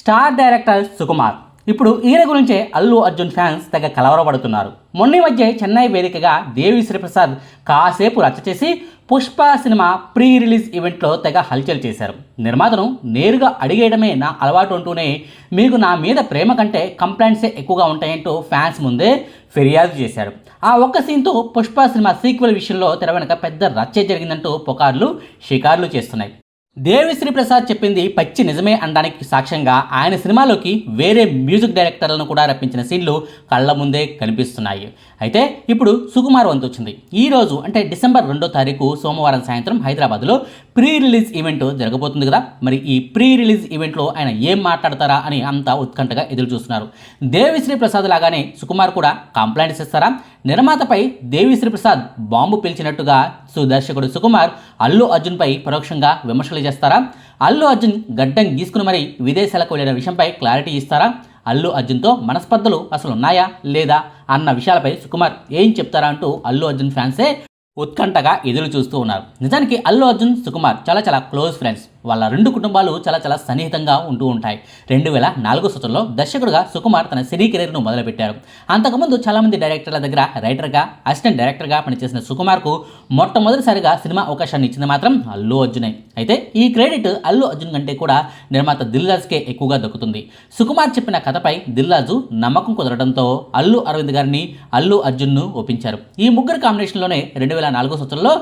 Star director Sukumar. ఇప్పుడు ఈయన గురించే అల్లు అర్జున్ ఫ్యాన్స్ తెగ కలవరపడుతున్నారు. మొన్న మధ్య చెన్నై వేదికగా దేవి శ్రీప్రసాద్ కాసేపు రచ్చ చేసి పుష్ప సినిమా ప్రీ రిలీజ్ ఈవెంట్లో తెగ హల్చల్ చేశారు. నిర్మాతను నేరుగా అడిగేయడమే నా అలవాటు అంటూనే మీకు నా మీద ప్రేమ కంటే కంప్లైంట్సే ఎక్కువగా ఉంటాయంటూ ఫ్యాన్స్ ముందే ఫిర్యాదు చేశారు. ఆ ఒక్క సీన్తో పుష్ప సినిమా సీక్వెల్ విషయంలో తెర వెనక పెద్ద రచ్చే జరిగిందంటూ పుకార్లు షికార్లు చేస్తున్నాయి. దేవిశ్రీ ప్రసాద్ చెప్పింది పచ్చి నిజమే అనడానికి సాక్ష్యంగా ఆయన సినిమాలోకి వేరే మ్యూజిక్ డైరెక్టర్లను కూడా రప్పించిన సీన్లు కళ్ళ ముందే కనిపిస్తున్నాయి. అయితే ఇప్పుడు సుకుమార్ వంతు వచ్చింది. ఈ రోజు అంటే డిసెంబర్ రెండో తారీఖు సోమవారం సాయంత్రం హైదరాబాద్లో ప్రీ రిలీజ్ ఈవెంట్ జరగబోతుంది కదా. మరి ఈ ప్రీ రిలీజ్ ఈవెంట్లో ఆయన ఏం మాట్లాడతారా అని అంతా ఉత్కంఠగా ఎదురు చూస్తున్నారు దేవిశ్రీ ప్రసాద్ లాగానే సుకుమార్ కూడా కంప్లైంట్స్ ఇస్తారా నిర్మాతపై దేవిశ్రీ ప్రసాద్ బాంబు పిలిచినట్టుగా సుదర్శకుడు సుకుమార్ అల్లు అర్జున్పై పరోక్షంగా విమర్శలు చేస్తారా? అల్లు అర్జున్ గడ్డం గీసుకుని మరీ విదేశాలకు వెళ్ళిన విషయంపై క్లారిటీ ఇస్తారా? అల్లు అర్జున్తో మనస్పర్ధలు అసలు ఉన్నాయా లేదా అన్న విషయాలపై సుకుమార్ ఏం చెప్తారా అంటూ అల్లు అర్జున్ ఫ్యాన్సే ఉత్కంఠగా ఎదురు చూస్తూ ఉన్నారు. నిజానికి అల్లు అర్జున్ సుకుమార్ చాలా చాలా క్లోజ్ ఫ్రెండ్స్. వాళ్ళ రెండు కుటుంబాలు చాలా చాలా సన్నిహితంగా ఉంటూ ఉంటాయి. రెండు వేల నాలుగో సంవత్సరంలో దర్శకుడుగా సుకుమార్ తన సినీ కెరీర్ను మొదలుపెట్టారు. అంతకుముందు చాలామంది డైరెక్టర్ల దగ్గర రైటర్గా అసిస్టెంట్ డైరెక్టర్గా పనిచేసిన సుకుమార్కు మొట్టమొదటిసారిగా సినిమా అవకాశాన్ని ఇచ్చింది మాత్రం అల్లు అర్జునే. అయితే ఈ క్రెడిట్ అల్లు అర్జున్ కంటే కూడా నిర్మాత దిల్రాజ్కే ఎక్కువగా దక్కుతుంది. సుకుమార్ చెప్పిన కథపై దిల్రాజు నమ్మకం కుదరడంతో అల్లు అరవింద్ గారిని అల్లు అర్జున్ను ఒప్పించారు. ఈ ముగ్గురు కాంబినేషన్లోనే రెండు వేల నాలుగో సంవత్సరంలో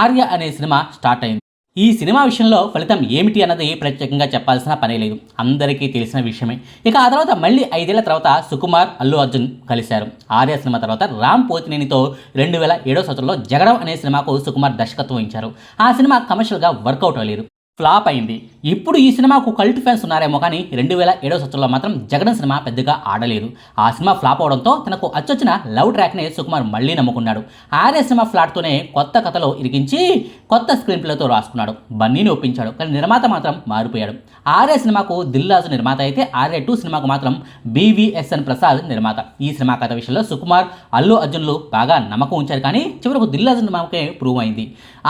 ఆర్య అనే సినిమా స్టార్ట్ అయింది. ఈ సినిమా విషయంలో ఫలితం ఏమిటి అన్నది ప్రత్యేకంగా చెప్పాల్సిన పనే లేదు. అందరికీ తెలిసిన విషయమే. ఇక ఆ తర్వాత మళ్ళీ ఐదేళ్ళ తర్వాత సుకుమార్ అల్లు అర్జున్ కలిశారు. ఆర్య సినిమా తర్వాత రామ్ పోతినేనితో రెండు వేల ఏడో సంవత్సరంలో జగడం అనే సినిమాకు సుకుమార్ దర్శకత్వం వహించారు. ఆ సినిమా కమర్షియల్గా వర్కౌట్ అవ్వలేదు. ఫ్లాప్ అయింది. ఇప్పుడు ఈ సినిమాకు కల్ట్ ఫ్యాన్స్ ఉన్నారేమో కానీ రెండు వేల ఏడో సంవత్సరంలో మాత్రం జగన్ సినిమా పెద్దగా ఆడలేదు. ఆ సినిమా ఫ్లాప్ అవడంతో తనకు అచ్చొచ్చిన లవ్ ట్రాక్నే సుకుమార్ మళ్ళీ నమ్ముకున్నాడు. ఆర్య సినిమా ఫ్లాట్తోనే కొత్త కథలో ఇరిగించి కొత్త స్క్రీన్ ప్లేతో రాసుకున్నాడు. బన్నీని ఒప్పించాడు కానీ నిర్మాత మాత్రం మారిపోయాడు. ఆర్య సినిమాకు దిల్రాజు నిర్మాత అయితే ఆర్య టూ సినిమాకు మాత్రం బీవీఎస్ఎన్ ప్రసాద్ నిర్మాత. ఈ సినిమా కథ విషయంలో సుకుమార్ అల్లు అర్జున్లు బాగా నమ్మకం ఉంచారు కానీ చివరకు దిల్రాజు నిర్మాణకే ప్రూవ్ అయింది.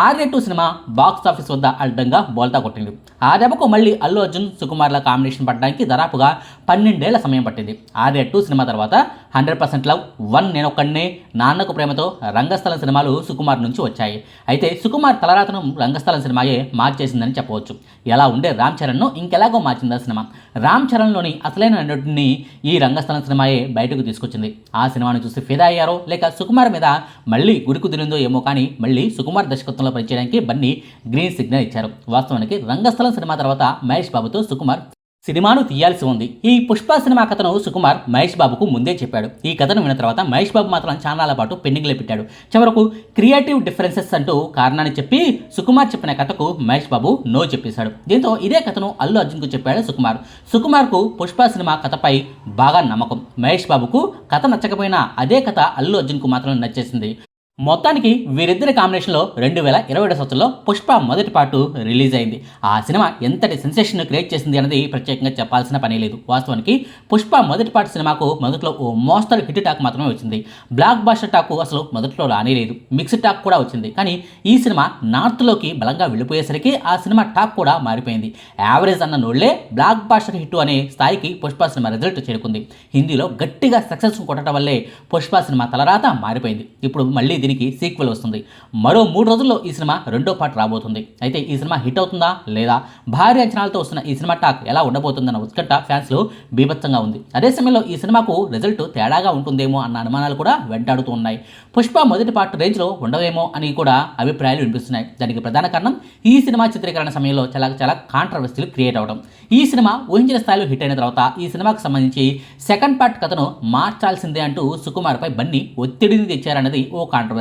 Arya two cinema box office వద్ద అడ్డంగా బోల్తా కొట్టింది ఆ దెబ్బకు మళ్ళీ అల్లు అర్జున్ సుకుమార్ల కాంబినేషన్ పడడానికి దాదాపుగా పన్నెండేళ్ళ సమయం పట్టింది. ఆర్య టూ సినిమా తర్వాత హండ్రెడ్ పర్సెంట్ లవ్ వన్ నేనొక్కడినే నాన్నకు ప్రేమతో రంగస్థలం సినిమాలు సుకుమార్ నుంచి వచ్చాయి. అయితే సుకుమార్ తలరాతను రంగస్థలం సినిమాయే మార్చేసిందని చెప్పవచ్చు. ఎలా ఉండే రామ్ చరణ్ను ఇంకెలాగో మార్చింది ఆ సినిమా. రామ్ చరణ్లోని అసలైన నటుడిని ఈ రంగస్థలం సినిమాయే బయటకు తీసుకొచ్చింది. ఆ సినిమాను చూసి ఫిదా అయ్యారో లేక సుకుమార్ మీద మళ్ళీ గురి కుదిరిందో ఏమో కానీ మళ్ళీ సుకుమార్ దర్శకత్వంలో పనిచేయడానికి బన్నీ గ్రీన్ సిగ్నల్ ఇచ్చారు. వాస్తవానికి రంగస్థలం సినిమా తర్వాత మహేష్ బాబుతో సుకుమార్ సినిమాను తీయాల్సి ఉంది. ఈ పుష్ప సినిమా కథను సుకుమార్ మహేష్ బాబుకు ముందే చెప్పాడు. ఈ కథను విన్న తర్వాత మహేష్ బాబు మాత్రం చాలాల పాటు పెండింగ్లో పెట్టాడు. చివరకు క్రియేటివ్ డిఫరెన్సెస్ అంటూ కారణాన్ని చెప్పి సుకుమార్ చెప్పిన కథకు మహేష్ బాబు నో చెప్పేశాడు. దీంతో ఇదే కథను అల్లు అర్జున్కు చెప్పాడు సుకుమార్. సుకుమార్కు పుష్ప సినిమా కథపై బాగా నమ్మకం. మహేష్ బాబుకు కథ నచ్చకపోయినా అదే కథ అల్లు అర్జున్కు మాత్రం నచ్చేసింది. మొత్తానికి వీరిద్దరి కాంబినేషన్లో రెండు వేల ఇరవై ఏడు సంవత్సరంలో పుష్ప మొదటి పాటు రిలీజ్ అయింది. ఆ సినిమా ఎంతటి సెన్సేషన్ క్రియేట్ చేసింది అనేది ప్రత్యేకంగా చెప్పాల్సిన పని లేదు. వాస్తవానికి పుష్ప మొదటి పాటు సినిమాకు మొదట్లో ఓ మోస్తరు హిట్ టాక్ మాత్రమే వచ్చింది. బ్లాక్ బాస్టర్ టాక్ అసలు మొదట్లో రానే లేదు. మిక్స్డ్ టాక్ కూడా వచ్చింది. కానీ ఈ సినిమా నార్త్లోకి బలంగా వెళ్ళిపోయేసరికి ఆ సినిమా టాక్ కూడా మారిపోయింది. యావరేజ్ అన్న నోళ్ళే బ్లాక్ బాస్టర్ హిట్ అనే స్థాయికి పుష్ప సినిమా రిజల్ట్ చేరుకుంది. హిందీలో గట్టిగా సక్సెస్ కొట్టడం వల్లే పుష్ప సినిమా తలరాత మారిపోయింది. ఇప్పుడు మళ్ళీ దీనికి సీక్వెల్ వస్తుంది. మరో మూడు రోజుల్లో ఈ సినిమా రెండో పార్ట్ రాబోతుంది. అయితే ఈ సినిమా హిట్ అవుతుందా లేదా? భారీ అంచనాలతో వస్తున్న ఈ సినిమా టాక్ ఎలా ఉండబోతుందన్న ఉత్కంఠ ఫ్యాన్స్లో బీభత్సంగా ఉంది. అదే సమయంలో ఈ సినిమాకు రిజల్ట్ తేడాగా ఉంటుందేమో అన్న అనుమానాలు కూడా వెంటాడుతూ ఉన్నాయి. పుష్ప మొదటి పార్ట్ రేంజ్లో ఉండవేమో అని కూడా అభిప్రాయాలు వినిపిస్తున్నాయి. దానికి ప్రధాన కారణం ఈ సినిమా చిత్రీకరణ సమయంలో చాలా చాలా కాంట్రవర్సీలు క్రియేట్ అవడం. ఈ సినిమా ఊహించిన స్థాయిలో హిట్ అయిన తర్వాత ఈ సినిమాకు సంబంధించి సెకండ్ పార్ట్ కథను మార్చాల్సిందే అంటూ సుకుమార్పై బన్నీ ఒత్తిడిని తెచ్చారన్నది ఓ కాంట్రవర్సీ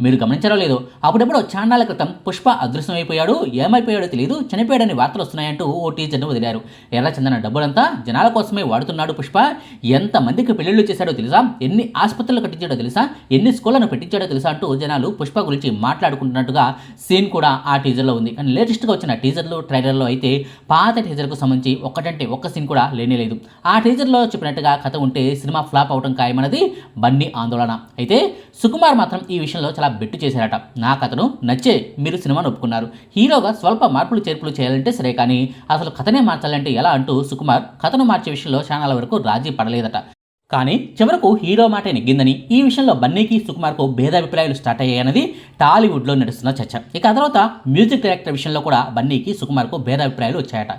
మీరు గమనించారో లేదో. అప్పుడెప్పుడో చాండాల క్రితం పుష్ప అదృశ్యమైపోయాడు. ఏమైపోయాడో తెలియదు చనిపోయాడని వార్తలు వస్తున్నాయంటూ ఓ టీచర్ను వదిలారు. ఎర్ర చందన డబ్బులంతా జనాల కోసమే వాడుతున్నాడు పుష్ప. ఎంతమందికి పెళ్ళిళ్ళు చేశాడో తెలుసా? ఎన్ని ఆసుపత్రులు కట్టించాడో తెలుసా? ఎన్ని స్కూళ్ళను పెట్టించాడో తెలుసా అంటూ జనాలు పుష్ప గురించి మాట్లాడుకుంటున్నట్టుగా సీన్ కూడా ఆ టీజర్లో ఉంది. కానీ లేటెస్ట్గా వచ్చిన టీజర్లు ట్రైలర్లో అయితే పాత టీజర్కు సంబంధించి ఒక్కటంటే ఒక్క సీన్ కూడా లేనే లేదు. ఆ టీజర్లో చెప్పినట్టుగా కథ ఉంటే సినిమా ఫ్లాప్ అవడం ఖాయమన్నది బన్నీ ఆందోళన. అయితే సుకుమార్ మాత్రం ఈ విషయంలో చాలా బెట్టు చేశారట. నాకు అతను నచ్చే మీరు సినిమాను ఒప్పుకున్నారు హీరోగా స్వల్ప మార్పులు చేర్పులు చేయాలంటే సరే కానీ అసలు కథనే మార్చాలంటే ఎలా అంటూ సుకుమార్ కథను మార్చే విషయంలో ఛానల్ వరకు రాజీ పడలేదట. కానీ చివరకు హీరో మాటే నెగ్గిందని ఈ విషయంలో బన్నీకి సుకుమార్కు భేదాభిప్రాయాలు స్టార్ట్ అయ్యాయన్నది టాలీవుడ్లో నడుస్తున్న చర్చ. ఇక తర్వాత మ్యూజిక్ డైరెక్టర్ విషయంలో కూడా బన్నీకి సుకుమార్కు భేదాభిప్రాయాలు వచ్చాయట.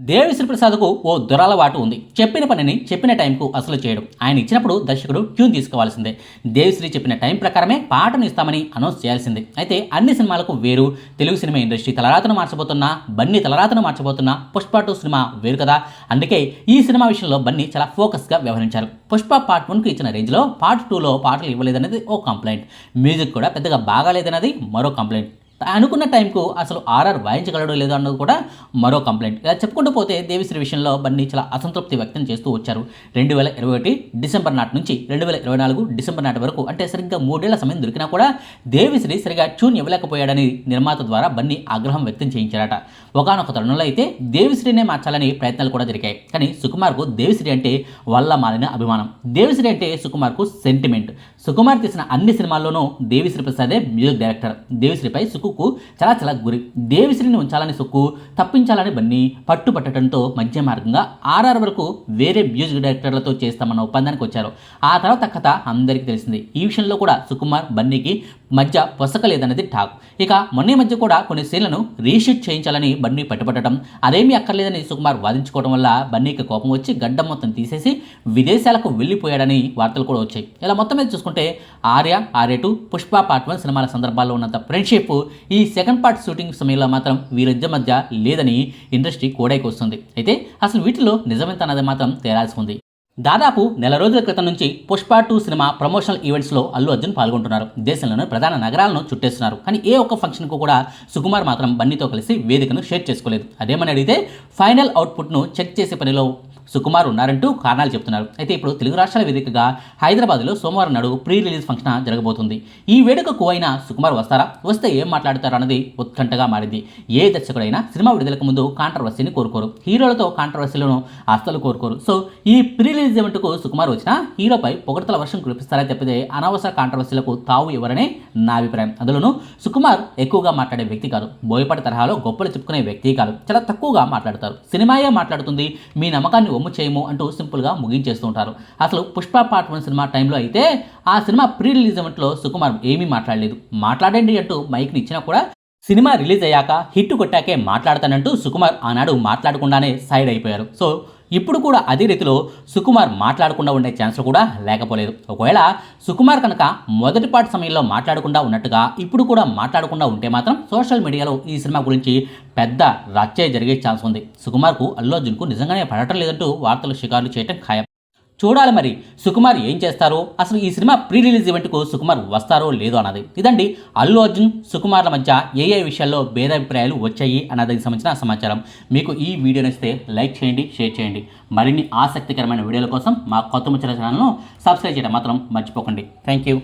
దేవిశ్రీ ప్రసాద్కు ఓ దురలవాటు ఉంది. చెప్పిన పనిని చెప్పిన టైంకు అసలు చేయడం. ఆయన ఇచ్చినప్పుడు దర్శకుడు ట్యూన్ తీసుకోవాల్సిందే. దేవిశ్రీ చెప్పిన టైం ప్రకారమే పాటను ఇస్తామని అనౌన్స్ చేయాల్సిందే. అయితే అన్ని సినిమాలకు వేరు. తెలుగు సినిమా ఇండస్ట్రీ తలరాతను మార్చబోతున్నా బన్నీ తలరాతను మార్చబోతున్నా పుష్ప టూ సినిమా వేరు కదా. అందుకే ఈ సినిమా విషయంలో బన్నీ చాలా ఫోకస్గా వ్యవహరించారు. పుష్ప పార్ట్ వన్కు ఇచ్చిన రేంజ్లో పార్ట్ టూలో పాటలు ఇవ్వలేదనేది ఓ కంప్లైంట్. మ్యూజిక్ కూడా పెద్దగా బాగాలేదన్నది మరో కంప్లైంట్. అనుకున్న టైంకు అసలు ఆర్ఆర్ వాయించగలడో లేదో అన్నది కూడా మరో కంప్లైంట్. ఇలా చెప్పుకుంటూ పోతే దేవిశ్రీ విషయంలో బన్నీ చాలా అసంతృప్తి వ్యక్తం చేస్తూ వచ్చారు. రెండు వేల ఇరవై ఒకటి డిసెంబర్ నాటి నుంచి రెండు వేల ఇరవై నాలుగు డిసెంబర్ నాటి వరకు అంటే సరిగ్గా మూడేళ్ళ సమయం దొరికినా కూడా దేవిశ్రీ సరిగా ట్యూన్ ఇవ్వలేకపోయాడని నిర్మాత ద్వారా బన్నీ ఆగ్రహం వ్యక్తం చేయించారట. ఒకనొక తరుణంలో అయితే దేవిశ్రీనే మార్చాలని ప్రయత్నాలు కూడా జరిగాయి. కానీ సుకుమార్కు దేవిశ్రీ అంటే వల్ల మాలిన అభిమానం. దేవిశ్రీ అంటే సుకుమార్కు సెంటిమెంట్ సుకుమార్ తీసిన అన్ని సినిమాల్లోనూ దేవిశ్రీ ప్రసాదే మ్యూజిక్ డైరెక్టర్. దేవిశ్రీపై సుకు చాలా చాలా గురి దేవిశ్రీని ఉంచాలని సుక్కు తప్పించాలని బన్నీ పట్టుపట్టడంతో మధ్య మార్గంగా ఆర్ఆర్ వరకు వేరే మ్యూజిక్ డైరెక్టర్లతో చేస్తామన్న ఒప్పందానికి వచ్చారు. ఆ తర్వాత కథ అందరికీ తెలిసింది. ఈ విషయంలో కూడా సుకుమార్ బన్నీకి మధ్య పొసకలేదన్నది టాక్. ఇక మొన్న మధ్య కూడా కొన్ని సీన్లను రీషూట్ చేయించాలని బన్నీ పట్టుబట్టడం అదేమీ అక్కర్లేదని సుకుమార్ వాదించుకోవడం వల్ల బన్నీకి కోపం వచ్చి గడ్డం మొత్తం తీసేసి విదేశాలకు వెళ్ళిపోయాడని వార్తలు కూడా వచ్చాయి. ఇలా మొత్తం మీద చూసుకుంటే Arya Arya two Pushpa part one సినిమాల సందర్భాల్లో ఉన్నంత ఫ్రెండ్షిప్ ఈ సెకండ్ పార్ట్ షూటింగ్ సమయంలో మాత్రం వీరిద్దరి మధ్య లేదని ఇండస్ట్రీ కోడైకి వస్తుంది. అయితే అసలు వీటిలో నిజమెంత అన్నది మాత్రం తేలాల్సి ఉంది. దాదాపు నెల రోజుల క్రితం నుంచి పుష్ప టూ సినిమా ప్రమోషనల్ ఈవెంట్స్లో అల్లు అర్జున్ పాల్గొంటున్నారు. దేశంలోని ప్రధాన నగరాలను చుట్టేస్తున్నారు. కానీ ఏ ఒక్క ఫంక్షన్కు కూడా సుకుమార్ మాత్రం బన్నీతో కలిసి వేదికను షేర్ చేసుకోలేదు. అదేమని అడిగితే ఫైనల్ అవుట్పుట్ను చెక్ చేసే పనిలో సుకుమార్ ఉన్నారంటూ కారణాలు చెప్తున్నారు. అయితే ఇప్పుడు తెలుగు రాష్ట్రాల వేదికగా హైదరాబాద్లో సోమవారం నాడు ప్రీ రిలీజ్ ఫంక్షన్ జరగబోతుంది. ఈ వేడుకకు అయినా సుకుమార్ వస్తారా? వస్తే ఏం మాట్లాడతారు అన్నది ఉత్కంఠగా మారింది. ఏ దర్శకుడైనా సినిమా విడుదలకు ముందు కాంట్రవర్సీని కోరుకోరు. హీరోలతో కాంట్రవర్సీలను అస్సలు కోరుకోరు. సో ఈ ప్రీ రిలీజ్ ఈవెంట్కు సుకుమార్ వచ్చినా హీరోపై పొగడతల వర్షం కురిపిస్తారా తప్పితే అనవసర కాంట్రవర్సీలకు తావు ఇవ్వరనే నా అభిప్రాయం. అందులోనూ సుకుమార్ ఎక్కువగా మాట్లాడే వ్యక్తి కాదు. బోయపాటి తరహాలో గొప్పలు చెప్పుకునే వ్యక్తి కాదు. చాలా తక్కువగా మాట్లాడతారు. సినిమాయే మాట్లాడుతుంది. మీ నమ్మకాన్ని బొమ్మ చేయము అంటూ సింపుల్గా ముగించేస్తూ ఉంటారు అసలు పుష్ప పార్ట్ వన్ సినిమా టైంలో అయితే ఆ సినిమా ప్రీ రిలీజ్ ఈవెంట్లో సుకుమార్ ఏమీ మాట్లాడలేదు. మాట్లాడండి అంటూ మైక్ని ఇచ్చినా కూడా సినిమా రిలీజ్ అయ్యాక హిట్ కొట్టాకే మాట్లాడతానంటూ సుకుమార్ ఆనాడు మాట్లాడకుండానే సైడ్ అయిపోయారు. సో ఇప్పుడు కూడా అదే రీతిలో సుకుమార్ మాట్లాడకుండా ఉండే ఛాన్స్ కూడా లేకపోలేదు. ఒకవేళ సుకుమార్ కనుక మొదటి పాటు సమయంలో మాట్లాడకుండా ఉన్నట్టుగా ఇప్పుడు కూడా మాట్లాడకుండా ఉంటే మాత్రం సోషల్ మీడియాలో ఈ సినిమా గురించి పెద్ద రచ్చే జరిగే ఛాన్స్ ఉంది. సుకుమార్కు అల్లు అర్జున్కు నిజంగానే పడటం లేదంటూ వార్తలు షికారులు చేయటం ఖాయం. చూడాలి మరి. సుకుమార్ ఏం చేస్తారో? అసలు ఈ సినిమా ప్రీ రిలీజ్ ఈవెంట్కు సుకుమార్ వస్తారో లేదో అన్నది. ఇదండి అల్లు అర్జున్ సుకుమార్ల మధ్య ఏ ఏ విషయాల్లో భేదాభిప్రాయాలు వచ్చాయి అన్నదానికి సంబంధించిన సమాచారం. మీకు ఈ వీడియో నచ్చితే లైక్ చేయండి షేర్ చేయండి. మరిన్ని ఆసక్తికరమైన వీడియోల కోసం మా కొత్త ముచ్చట ఛానల్ను సబ్స్క్రైబ్ చేయడం మాత్రం మర్చిపోకండి. Thank you.